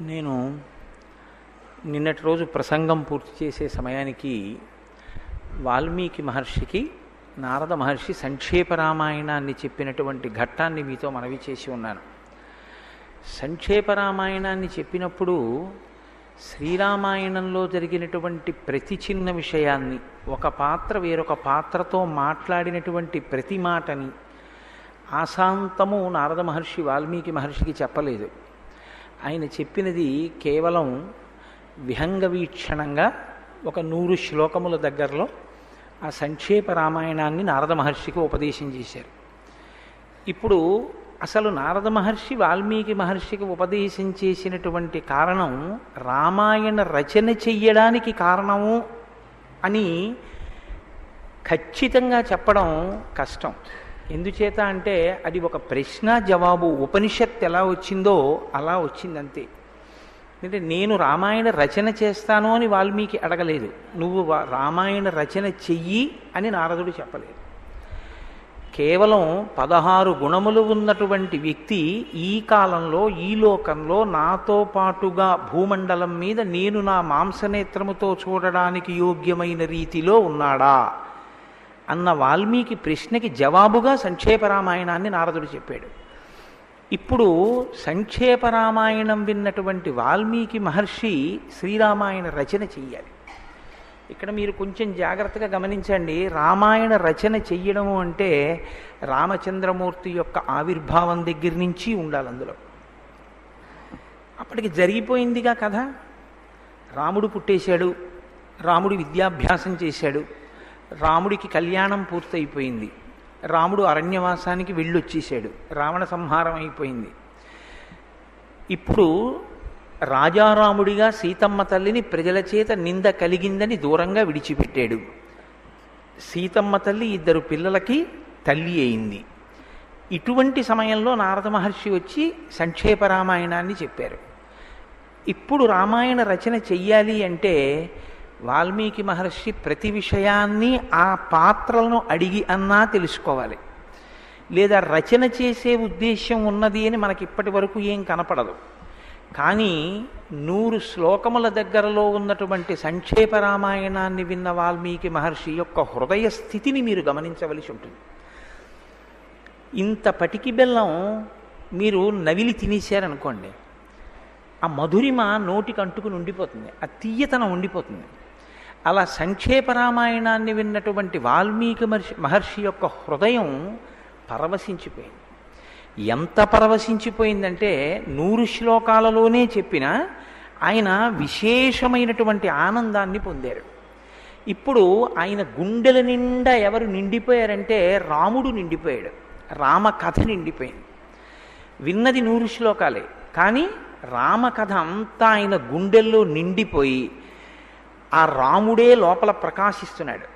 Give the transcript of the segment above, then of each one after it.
నేను నిన్నటి రోజు ప్రసంగం పూర్తి చేసే సమయానికి వాల్మీకి మహర్షికి నారద మహర్షి సంక్షేప రామాయణాన్ని చెప్పినటువంటి ఘట్టాన్ని మీతో మనవి చేసి ఉన్నాను. సంక్షేప రామాయణాన్ని చెప్పినప్పుడు శ్రీరామాయణంలో జరిగినటువంటి ప్రతి చిన్న విషయాన్ని ఒక పాత్ర వేరొక పాత్రతో మాట్లాడినటువంటి ప్రతి మాటని ఆశాంతము నారద మహర్షి వాల్మీకి మహర్షికి చెప్పలేదు. ఆయన చెప్పినది కేవలం విహంగ వీక్షణంగా ఒక నూరు శ్లోకముల దగ్గరలో ఆ సంక్షేప రామాయణాన్ని నారద మహర్షికి ఉపదేశం చేశారు. ఇప్పుడు అసలు నారద మహర్షి వాల్మీకి మహర్షికి ఉపదేశం చేసినటువంటి కారణం రామాయణ రచన చెయ్యడానికి కారణము అని ఖచ్చితంగా చెప్పడం కష్టం. ఎందుచేత అంటే అది ఒక ప్రశ్న జవాబు ఉపనిషత్ ఎలా వచ్చిందో అలా వచ్చిందంతే. అంటే నేను రామాయణ రచన చేస్తాను అని వాల్మీకి అడగలేదు. నువ్వు రామాయణ రచన చెయ్యి అని నారదుడు చెప్పలేదు. కేవలం పదహారు గుణములు ఉన్నటువంటి వ్యక్తి ఈ కాలంలో ఈ లోకంలో నాతో పాటుగా భూమండలం మీద నేను నా మాంసనేత్రముతో చూడడానికి యోగ్యమైన రీతిలో ఉన్నాడా? అన్న వాల్మీకి ప్రశ్నకి జవాబుగా సంక్షేప రామాయణాన్ని నారదుడు చెప్పాడు. ఇప్పుడు సంక్షేప రామాయణం విన్నటువంటి వాల్మీకి మహర్షి శ్రీరామాయణ రచన చెయ్యాలి. ఇక్కడ మీరు కొంచెం జాగ్రత్తగా గమనించండి రామాయణ రచన చెయ్యడము అంటే రామచంద్రమూర్తి యొక్క ఆవిర్భావం దగ్గర నుంచి ఉండాలి అందులో. అప్పటికి జరిగిపోయిందిగా కథ. రాముడు పుట్టేశాడు రాముడు విద్యాభ్యాసం చేశాడు రాముడికి కళ్యాణం పూర్తయిపోయింది. రాముడు అరణ్యవాసానికి వెళ్ళొచ్చేసాడు రావణ సంహారం అయిపోయింది. ఇప్పుడు రాజారాముడిగా సీతమ్మ తల్లిని ప్రజల చేత నింద కలిగిందని దూరంగా విడిచిపెట్టాడు. సీతమ్మ తల్లి ఇద్దరు పిల్లలకి తల్లి అయింది. ఇటువంటి సమయంలో నారద మహర్షి వచ్చి సంక్షేప రామాయణాన్ని చెప్పారు. ఇప్పుడు రామాయణ రచన చెయ్యాలి అంటే వాల్మీకి మహర్షి ప్రతి విషయాన్ని ఆ పాత్రలను అడిగి అన్నా తెలుసుకోవాలి. లేదా రచన చేసే ఉద్దేశ్యం ఉన్నది అని మనకి ఇప్పటి వరకు ఏం కనపడదు. కానీ నూరు శ్లోకముల దగ్గరలో ఉన్నటువంటి సంక్షేప రామాయణాన్ని విన్న వాల్మీకి మహర్షి యొక్క హృదయ స్థితిని మీరు గమనించవలసి ఉంటుంది. ఇంత పటికి బెల్లం మీరు నవిలి తినేశారనుకోండి ఆ మధురిమ నోటికి అంటుకుని ఉండిపోతుంది ఆ తీయతనం ఉండిపోతుంది. అలా సంక్షేప రామాయణాన్ని విన్నటువంటి వాల్మీకి మహర్షి మహర్షి యొక్క హృదయం పరవశించిపోయింది. ఎంత పరవశించిపోయిందంటే నూరు శ్లోకాలలోనే చెప్పిన ఆయన విశేషమైనటువంటి ఆనందాన్ని పొందారు. ఇప్పుడు ఆయన గుండెల నిండా ఎవరు నిండిపోయారంటే రాముడు నిండిపోయాడు. రామ కథ నిండిపోయింది. విన్నది నూరు శ్లోకాలే. కానీ రామకథ అంతా ఆయన గుండెల్లో నిండిపోయి ఆ రాముడే లోపల ప్రకాశిస్తున్నాడు.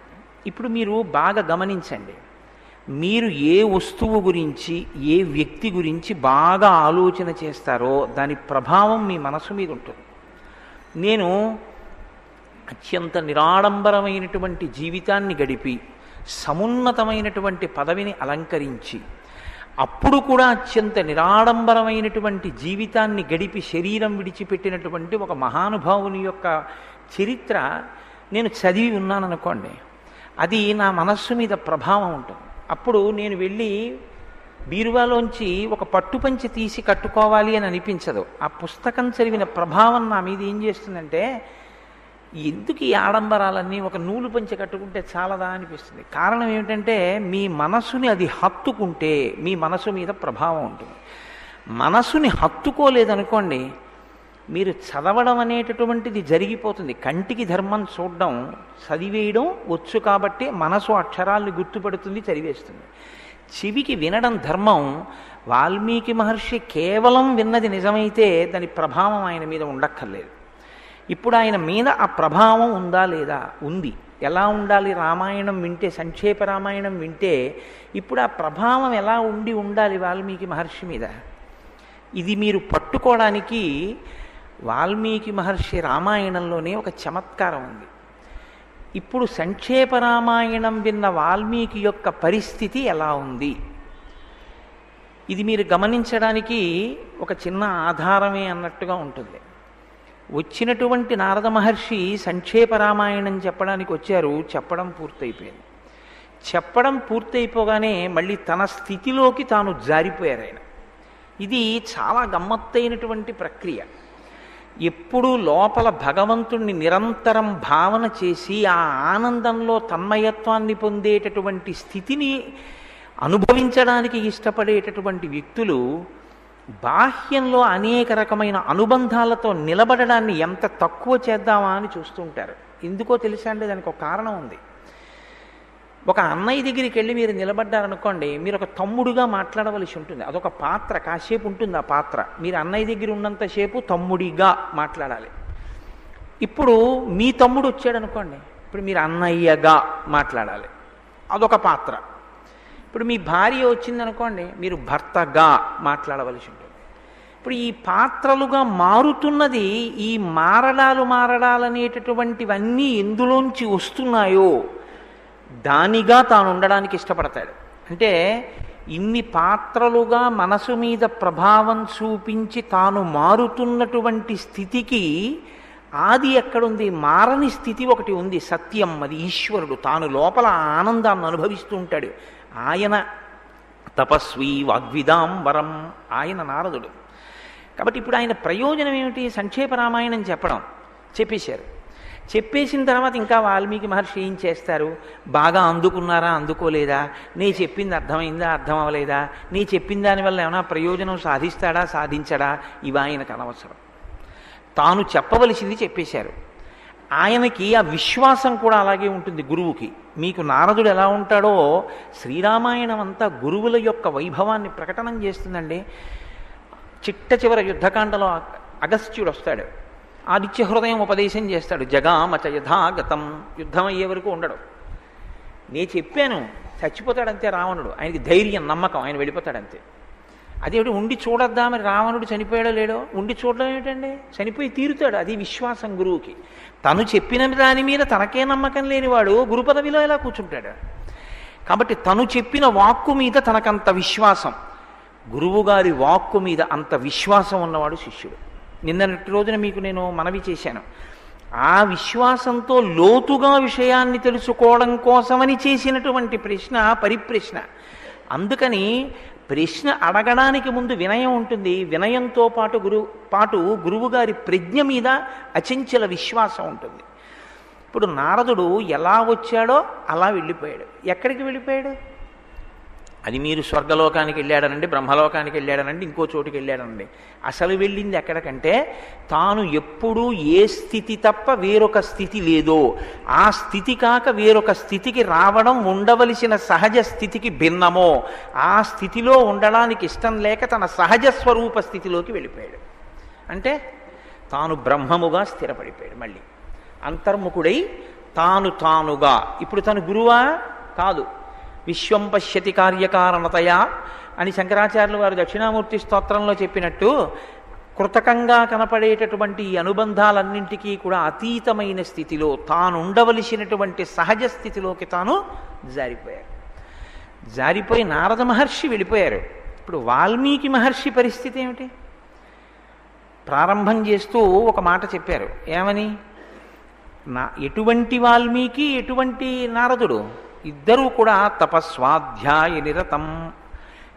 ఇప్పుడు మీరు బాగా గమనించండి. మీరు ఏ వస్తువు గురించి ఏ వ్యక్తి గురించి బాగా ఆలోచన చేస్తారో దాని ప్రభావం మీ మనసు మీద ఉంటుంది. నేను అత్యంత నిరాడంబరమైనటువంటి జీవితాన్ని గడిపి సమున్నతమైనటువంటి పదవిని అలంకరించి అప్పుడు కూడా అత్యంత నిరాడంబరమైనటువంటి జీవితాన్ని గడిపి శరీరం విడిచిపెట్టినటువంటి ఒక మహానుభావుని యొక్క చరిత్ర నేను చదివి ఉన్నాను అనుకోండి అది నా మనస్సు మీద ప్రభావం ఉంటుంది. అప్పుడు నేను వెళ్ళి బీరువాలోంచి ఒక పట్టుపంచి తీసి కట్టుకోవాలి అని అనిపించదు. ఆ పుస్తకం చదివిన ప్రభావం నా మీద ఏం చేస్తుందంటే ఎందుకు ఈ ఆడంబరాలన్నీ ఒక నూలు పంచి కట్టుకుంటే చాలదా అనిపిస్తుంది. కారణం ఏమిటంటే మీ మనసుని అది హత్తుకుంటే మీ మనసు మీద ప్రభావం ఉంటుంది. మనసుని హత్తుకోలేదనుకోండి మీరు చదవడం అనేటటువంటిది జరిగిపోతుంది. కంటికి ధర్మం చూడడం చదివేయడం వచ్చు కాబట్టి మనసు అక్షరాల్ని గుర్తుపడుతుంది చదివేస్తుంది. చెవికి వినడం ధర్మం వాల్మీకి మహర్షి కేవలం విన్నది నిజమైతే దాని ప్రభావం ఆయన మీద ఉండక్కర్లేదు. ఇప్పుడు ఆయన మీద ఆ ప్రభావం ఉందా లేదా? ఉంది. ఎలా ఉండాలి? రామాయణం వింటే సంక్షేప రామాయణం వింటే ఇప్పుడు ఆ ప్రభావం ఎలా ఉండి ఉండాలి వాల్మీకి మహర్షి మీద? ఇది మీరు పట్టుకోవడానికి వాల్మీకి మహర్షి రామాయణంలోనే ఒక చమత్కారం ఉంది. ఇప్పుడు సంక్షేప రామాయణం విన్న వాల్మీకి యొక్క పరిస్థితి ఎలా ఉంది? ఇది మీరు గమనించడానికి ఒక చిన్న ఆధారమే అన్నట్టుగా ఉంటుంది. వచ్చినటువంటి నారద మహర్షి సంక్షేప రామాయణం చెప్పడానికి వచ్చారు చెప్పడం పూర్తయిపోయింది. చెప్పడం పూర్తయిపోగానే మళ్ళీ తన స్థితిలోకి తాను జారిపోయారు ఆయన. ఇది చాలా గమ్మత్తైనటువంటి ప్రక్రియ. ఎప్పుడూ లోపల భగవంతుణ్ణి నిరంతరం భావన చేసి ఆ ఆనందంలో తన్మయత్వాన్ని పొందేటటువంటి స్థితిని అనుభవించడానికి ఇష్టపడేటటువంటి వ్యక్తులు బాహ్యంలో అనేక రకమైన అనుబంధాలతో నిలబడడాన్ని ఎంత తక్కువ చేద్దామా అని చూస్తుంటారు ఎందుకో తెలుసా అండి దానికి ఒక కారణం ఉంది. ఒక అన్నయ్య దగ్గరికి వెళ్ళి మీరు నిలబడ్డారనుకోండి మీరు ఒక తమ్ముడుగా మాట్లాడవలసి ఉంటుంది. అదొక పాత్ర కాసేపు ఉంటుంది ఆ పాత్ర. మీరు అన్నయ్య దగ్గర ఉన్నంతసేపు తమ్ముడిగా మాట్లాడాలి. ఇప్పుడు మీ తమ్ముడు వచ్చాడు అనుకోండి ఇప్పుడు మీరు అన్నయ్యగా మాట్లాడాలి. అదొక పాత్ర. ఇప్పుడు మీ భార్య వచ్చిందనుకోండి మీరు భర్తగా మాట్లాడవలసి ఉంటుంది. ఇప్పుడు ఈ పాత్రలుగా మారుతున్నది ఈ మారడాలు మారడాలనేటటువంటివన్నీ ఎందులోంచి వస్తున్నాయో దానిగా తాను ఉండడానికి ఇష్టపడతాడు. అంటే ఇన్ని పాత్రలుగా మనసు మీద ప్రభావం చూపించి తాను మారుతున్నటువంటి స్థితికి ఆది ఎక్కడుంది? మారని స్థితి ఒకటి ఉంది. సత్యం అది ఈశ్వరుడు. తాను లోపల ఆనందాన్ని అనుభవిస్తూ ఉంటాడు ఆయన తపస్వి వాగ్విదాం వరం. ఆయన నారదుడు. కాబట్టి ఇప్పుడు ఆయన ప్రయోజనం ఏమిటి? సంక్షేప రామాయణం చెప్పడం. చెప్పేశారు. చెప్పేసిన తర్వాత ఇంకా వాల్మీకి మహర్షి ఏం చేస్తారు? బాగా అందుకున్నారా? అందుకోలేదా? నీ చెప్పింది అర్థమైందా? అర్థం అవ్వలేదా నీ చెప్పిన దానివల్ల ఏమైనా ప్రయోజనం సాధిస్తాడా? సాధించడా? ఇవి ఆయనకు అనవసరం. తాను చెప్పవలసింది చెప్పేశారు. ఆయనకి ఆ విశ్వాసం కూడా అలాగే ఉంటుంది గురువుకి. మీకు నారదుడు ఎలా ఉంటాడో శ్రీరామాయణం అంతా గురువుల యొక్క వైభవాన్ని ప్రకటనం చేస్తుందండి. చిట్ట చివర యుద్ధకాండలో అగస్త్యుడు వస్తాడు. ఆదిత్య హృదయం ఉపదేశం చేస్తాడు జగామచ యథాగతం. యుద్ధం అయ్యే వరకు ఉండడు. నేను చెప్పాను చచ్చిపోతాడంతే రావణుడు. ఆయనకి ధైర్యం నమ్మకం ఆయన వెళ్ళిపోతాడంతే. అదేమిటి ఉండి చూడొద్దామని రావణుడు చనిపోయాడో లేడో? ఉండి చూడడం ఏమిటండి? చనిపోయి తీరుతాడు అది విశ్వాసం గురువుకి. తను చెప్పిన దాని మీద తనకే నమ్మకం లేనివాడు గురు పదవిలో ఎలా కూర్చుంటాడు? కాబట్టి తను చెప్పిన వాక్కు మీద తనకంత విశ్వాసం. గురువుగారి వాక్కు మీద అంత విశ్వాసం ఉన్నవాడు శిష్యుడు. నిన్నటి రోజున మీకు నేను మనవి చేశాను. ఆ విశ్వాసంతో లోతుగా విషయాన్ని తెలుసుకోవడం కోసమని చేసినటువంటి ప్రశ్న పరిప్రశ్న. అందుకని ప్రశ్న అడగడానికి ముందు వినయం ఉంటుంది. వినయంతో పాటు గురు పాటు గురువుగారి ప్రజ్ఞ మీద అచంచల విశ్వాసం ఉంటుంది. ఇప్పుడు నారదుడు ఎలా వచ్చాడో అలా వెళ్ళిపోయాడు. ఎక్కడికి వెళ్ళిపోయాడు? అది మీరు స్వర్గలోకానికి వెళ్ళాడనండి బ్రహ్మలోకానికి వెళ్ళాడనండి ఇంకో చోటుకి వెళ్ళాడనండి. అసలు వెళ్ళింది ఎక్కడికంటే తాను ఎప్పుడూ ఏ స్థితి తప్ప వేరొక స్థితి లేదో ఆ స్థితి కాక వేరొక స్థితికి రావడం ఉండవలసిన సహజ స్థితికి భిన్నమో ఆ స్థితిలో ఉండడానికి ఇష్టం లేక తన సహజ స్వరూప స్థితిలోకి వెళ్ళిపోయాడు. అంటే తాను బ్రహ్మముగా స్థిరపడిపోయాడు మళ్ళీ. అంతర్ముఖుడై తాను తానుగా. ఇప్పుడు తను గురువా? కాదు. విశ్వం పశ్యతి కార్యకారణతయా అని శంకరాచార్యులు వారు దక్షిణామూర్తి స్తోత్రంలో చెప్పినట్టు కృతకంగా కనపడేటటువంటి ఈ అనుబంధాలన్నింటికీ కూడా అతీతమైన స్థితిలో తాను ఉండవలసినటువంటి సహజ స్థితిలోకి తాను జారిపోయారు. జారిపోయి నారద మహర్షి వెళ్ళిపోయారు. ఇప్పుడు వాల్మీకి మహర్షి పరిస్థితి ఏమిటి? ప్రారంభం చేస్తూ ఒక మాట చెప్పారు. ఏమని? నా ఎటువంటి వాల్మీకి ఎటువంటి నారదుడు? ఇద్దరూ కూడా తపస్వాధ్యాయ నిరతం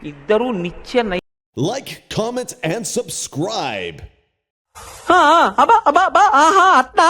ఇద్దరూ నిత్య నై Like, comment, and subscribe. ఆ, అబ్బా అబ్బా అబ్బా ఆహా అట్నా